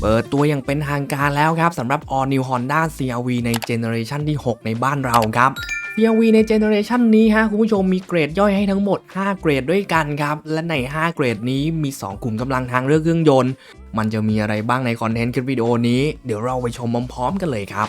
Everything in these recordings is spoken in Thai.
เปิดตัวอย่างเป็นทางการแล้วครับสำหรับ All New Honda CRV ในเจเนอเรชันที่ 6 ในบ้านเราครับ CRV ในเจเนอเรชันนี้ฮะคุณผู้ชมมีเกรดย่อยให้ทั้งหมด 5 เกรดด้วยกันครับ และใน 5 เกรดนี้มี 2 กลุ่มกำลังทางเลือกเครื่องยนต์ มันจะมีอะไรบ้างในคอนเทนต์คลิปวิดีโอนี้ เดี๋ยวเราไปชมพร้อมๆกันเลยครับ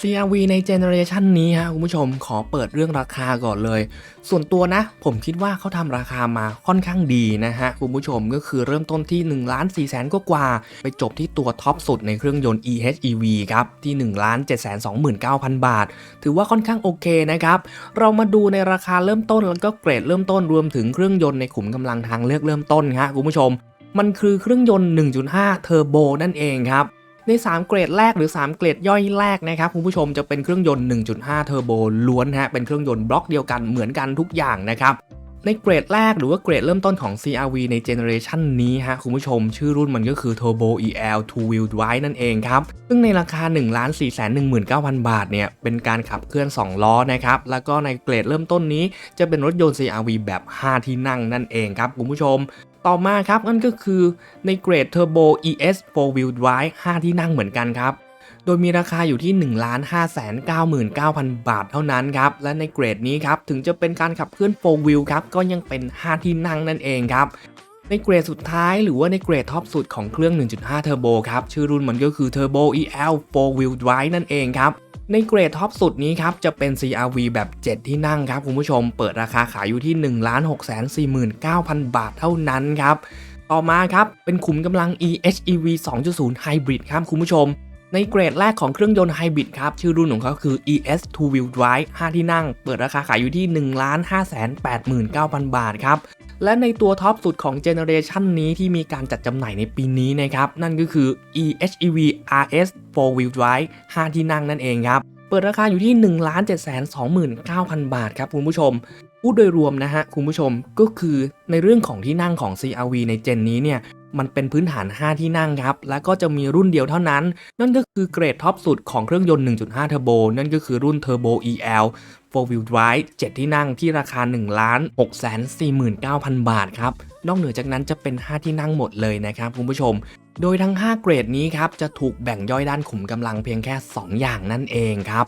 CRV ในเจเนอเรชันนี้ฮะคุณผู้ชมขอเปิดเรื่องราคาก่อนเลย ส่วนตัวนะ ผมคิดว่าเขาทำราคามาค่อนข้างดีนะฮะคุณผู้ชมก็คือเริ่มต้นที่1ล้าน4แสนกว่า ไปจบที่ตัวท็อปสุดในเครื่องยนต์ EHEV ครับ ที่1ล้าน7 2 9 0 0 0 บาท ถือว่าค่อนข้างโอเคนะครับ เรามาดูในราคาเริ่มต้นแล้วก็เกรดเริ่มต้นรวมถึงเครื่องยนต์ในขุมกำลังทางเลือกเริ่มต้นฮะคุณผู้ชม มันคือเครื่องยนต์ 1.5 เทอร์โบนั่นเองครับ ใน 3 เกรดแรกหรือ 3 เกรดย่อยแรกนะครับคุณผู้ชมจะเป็นเครื่องยนต์ 1.5 เทอร์โบล้วนฮะเป็นเครื่องยนต์บล็อกเดียวกันเหมือนกันทุกอย่างนะครับในเกรดแรกหรือว่าเกรดเริ่มต้นของ CRV ในเจเนอเรชันนี้ฮะคุณผู้ชม ชื่อรุ่นมันก็คือ Turbo EL Two Wheel Drive นั่นเองครับ ซึ่งในราคา 1 4 1 9 0 0 0 บาทเนี่ย เป็นการขับเคลื่อน 2 ล้อนะครับ แล้วก็ในเกรดเริ่มต้นนี้จะเป็นรถยนต์ CRV แบบ 5 ที่นั่งนั่นเองครับคุณผู้ชม ต่อมาครับนั่นก็คือในเกรด Turbo ES 4 Wheel Drive 5 ที่นั่งเหมือนกันครับ โดยมีราคาอยู่ที่ 1 5 9 9 0 0 0 บาทเท่านั้นครับ และในเกรดนี้ครับ ถึงจะเป็นการขับเคลื่อน4 wheel ครับ ก็ยังเป็น 5 ที่นั่งนั่นเองครับ ในเกรดสุดท้ายหรือว่าในเกรดท็อปสุดของเครื่อง 1.5 Turbo ครับ ชื่อรุ่นมันก็คือ Turbo EL 4 wheel drive นั่นเองครับ ในเกรดท็อปสุดนี้ครับจะเป็น CRV แบบ 7 ที่นั่งครับคุณผู้ชมเปิดราคาขายอยู่ที่ 1 6 4 9 0 0 0 บาทเท่านั้นครับ ต่อมาครับเป็นขุมกำลัง EHEV 2.0 Hybrid ครับคุณผู้ชมในเกรดแรกของเครื่องยนต์ไฮบริดครับ ชื่อรุ่นของเขาคือ ES Two Wheel Drive 5 ที่นั่ง เปิดราคาขายอยู่ที่ 1 5 8 9 0 0 0 บาทครับ และในตัวท็อปสุดของเจเนอเรชันนี้ที่มีการจัดจำหน่ายในปีนี้นะครับ นั่นก็คือ EHEV RS 4 Wheel Drive 5 ที่นั่งนั่นเองครับ เปิดราคาอยู่ที่ 1 7 2 9 0 0 0 บาทครับคุณผู้ชม พูดโดยรวมนะฮะคุณผู้ชมก็คือในเรื่องของที่นั่งของ CRV ในเจนนี้เนี่ยมันเป็นพื้นฐาน 5 ที่นั่งครับ และก็จะมีรุ่นเดียวเท่านั้น นั่นก็คือเกรดท็อปสุดของเครื่องยนต์ 1.5 เทอร์โบ นั่นก็คือรุ่น Turbo EL 4 Wheel Drive 7 ที่นั่งที่ราคา 1 6 4 9 0 0 0 บาทครับ นอกเหนือจากนั้นจะเป็น 5 ที่นั่งหมดเลยนะครับคุณผู้ชม โดยทั้ง 5 เกรดนี้ครับจะถูกแบ่งย่อยด้านขุมกำลังเพียงแค่ 2 อย่างนั่นเองครับ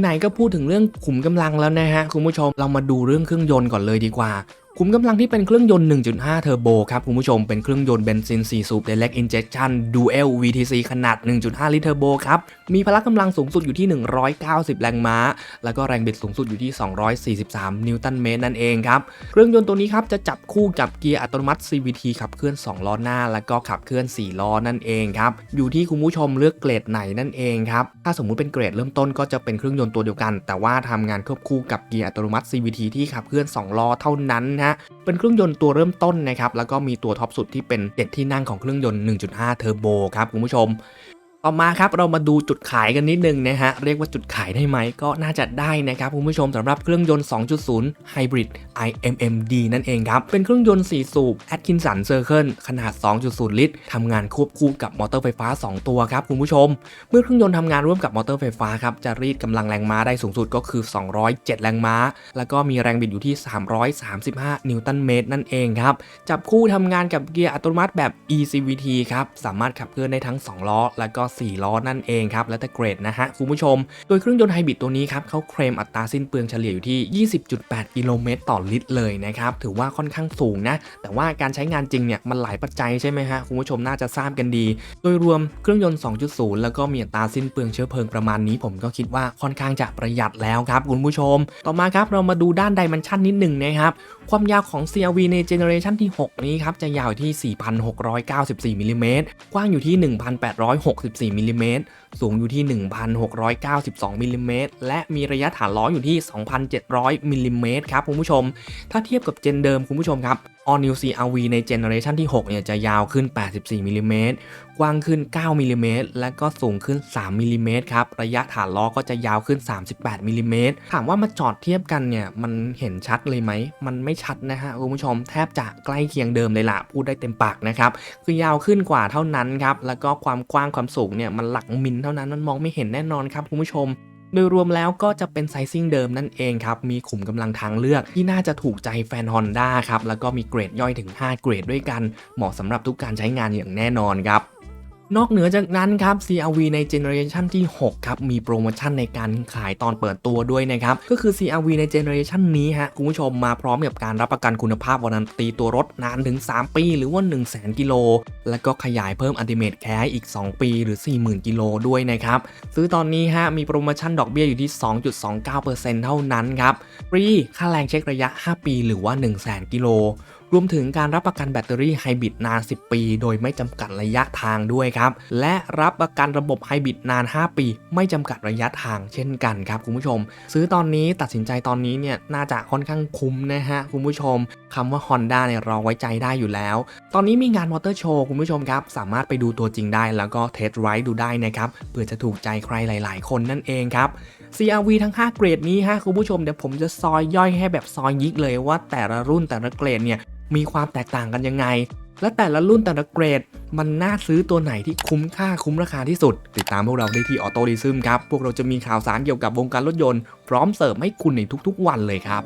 ไหนๆก็พูดถึงเรื่องขุมกำลังแล้วนะฮะคุณผู้ชมเรามาดูเรื่องเครื่องยนต์ก่อนเลยดีกว่า ขุมกำลังที่เป็นเครื่องยนต์ 1.5 เทอร์โบครับคุณผู้ชม เป็นเครื่องยนต์เบนซิน 4 สูบ Direct Injection Dual VTC ขนาด 1.5 ลิตรเทอร์โบครับ มีพละกำลังสูงสุดอยู่ที่ 190 แรงม้า แล้วก็แรงบิดสูงสุดอยู่ที่ 243 นิวตันเมตรนั่นเองครับ เครื่องยนต์ตัวนี้ครับจะจับคู่กับเกียร์อัตโนมัติ CVT ขับเคลื่อน 2 ล้อหน้า แล้วก็ขับเคลื่อน 4 ล้อนั่นเองครับ อยู่ที่คุณผู้ชมเลือกเกรดไหนนั่นเองครับ ถ้าสมมุติเป็นเกรดเริ่มต้นก็จะเป็นเครื่องยนต์ตัวเดียวกัน แต่ว่าทำงานควบคู่กับเกียร์อัตโนมัติ CVT ที่ขับเคลื่อน 2 ล้อเท่านั้นะ เป็นเครื่องยนต์ตัวเริ่มต้นนะครับ แล้วก็มีตัวท็อปสุดที่เป็นเด็ดที่นั่งของเครื่องยนต์ 1.5 เทอร์โบครับคุณผู้ชม ต่อมาครับเรามาดูจุดขายกันนิดนึงนะฮะเรียกว่าจุดขายได้ไหมก็น่าจะได้นะครับคุณผู้ชมสำหรับเครื่องยนต์ 2.0 Hybrid IMMD นั่นเองครับ เป็นเครื่องยนต์ 4 สูบ Atkinson Circle ขนาด 2.0 ลิตรทำงานควบคู่กับมอเตอร์ไฟฟ้า 2 ตัวครับคุณผู้ชม เมื่อเครื่องยนต์ทำงานร่วมกับมอเตอร์ไฟฟ้าครับจะรีดกำลังแรงม้าได้สูงสุดก็คือ 207 แรงม้า แล้วก็มีแรงบิดอยู่ที่ 335 นิวตันเมตรนั่นเองครับจับคู่ทำงานกับเกียร์อัตโนมัติแบบ eCVT ครับสามารถขับเคลื่อนได้ทั้ง 2 ล้อ และก็4 ล้อนั่นเองครับแล้วแต่เกรดนะฮะคุณผู้ชม โดยเครื่องยนต์ไฮบริดตัวนี้ครับเขาเคลมอัตราสิ้นเปลืองเฉลี่ยอยู่ที่ 20.8 กิโลเมตรต่อลิตรเลยนะครับถือว่าค่อนข้างสูงนะแต่ว่าการใช้งานจริงเนี่ยมันหลายปัจจัยใช่ไหมฮะคุณผู้ชมน่าจะทราบกันดี โดยรวมเครื่องยนต์ 2.0 แล้วก็มีอัตราสิ้นเปลืองเชื้อเพลิงประมาณนี้ ผมก็คิดว่าค่อนข้างจะประหยัดแล้วครับคุณผู้ชม ต่อมาครับเรามาดูด้านไดเมนชั่นนิดหนึ่งนะครับความยาวของ CRV ในเจเนอเรชันที่ 6 นี้ครับจะยาวที่ 4,694มิลลิเมตรกว้างอยู่ที่ 1,864มิลิเมตรสูงอยู่ที่ 1,692มิลลิเมตรและมีระยะฐานล้ออยู่ที่ 2,700มิลลิเมตรครับคุณผู้ชม ถ้าเทียบกับเจนเดิมคุณผู้ชมครับ All New CRV ในเจเนอเรชันที่ 6 เนี่ยจะยาวขึ้น 84มิลลิเมตรกว้างขึ้น 9มิลลิเมตรและก็สูงขึ้น 3มิลลิเมตรครับ ระยะฐานล้อก็จะยาวขึ้น 38มิลลิเมตรถามว่ามาจอดเทียบกันเนี่ย มันเห็นชัดเลยไหม มันไม่ชัดนะฮะคุณผู้ชมแทบจะใกล้เคียงเดิมเลยละพูดได้เต็มปากนะครับ คือยาวขึ้นกว่าเท่านั้นครับ แล้วก็ความกว้างความสูงเนี่ยมันหลักมิลเท่านั้นมันมองไม่เห็นแน่นอนครับคุณผู้ชม โดยรวมแล้วก็จะเป็นไซซิ่งเดิมนั่นเองครับ มีขุมกำลังทางเลือกที่น่าจะถูกใจแฟน Honda ครับ แล้วก็มีเกรดย่อยถึง 5 เกรดด้วยกัน เหมาะสำหรับทุกการใช้งานอย่างแน่นอนครับ นอกเหนือจากนั้นครับ CRV ในเจเนอเรชันที่ 6 ครับ มีโปรโมชั่นในการขายตอนเปิดตัวด้วยนะครับ ก็คือ CRV ในเจเนอเรชันนี้ฮะ คุณผู้ชมมาพร้อมกับการรับประกันคุณภาพวารันตีตัวรถนานถึง 3 ปี หรือว่า 1 0 0 0 0 0 กิโล แล้วก็ขยายเพิ่มอัลติเมทแคร์อีก 2 ปีหรือ 40,000 กิโลด้วยนะครับ ซื้อตอนนี้ฮะ มีโปรโมชั่นดอกเบี้ยอยู่ที่ 2.29%เท่านั้นครับฟรีค่าแรงเช็คระยะ 5 ปี หรือว่า 1 0 0 0 0 0 กิโล รวมถึงการรับประกันแบตเตอรี่ไฮบริดนาน 10 ปี โดยไม่จำกัดระยะทางด้วยครับ และรับประกันระบบไฮบริดนาน 5 ปี ไม่จำกัดระยะทางเช่นกันครับคุณผู้ชม ซื้อตอนนี้ตัดสินใจตอนนี้เนี่ยน่าจะค่อนข้างคุ้มนะฮะคุณผู้ชมคำว่า Honda เนี่ยเราไว้ใจได้อยู่แล้ว ตอนนี้มีงานมอเตอร์โชว์คุณผู้ชมครับ สามารถไปดูตัวจริงได้ แล้วก็เทสไรด์ดูได้นะครับเพื่อจะถูกใจใครหลาย ๆ คนนั่นเองครับ CRV ทั้ง 5 เกรดนี้ฮะคุณผู้ชมเดี๋ยวผมจะซอยย่อยให้แบบซอยยิกเลยว่าแต่ละรุ่นแต่ละเกรดเนี่ยมีความแตกต่างกันยังไง และแต่ละรุ่นแต่ละเกรด มันน่าซื้อตัวไหนที่คุ้มค่าคุ้มราคาที่สุด ติดตามพวกเราได้ที่ออโตดิซึมครับ พวกเราจะมีข่าวสารเกี่ยวกับวงการรถยนต์ พร้อมเสิร์ฟให้คุณในทุกๆวันเลยครับ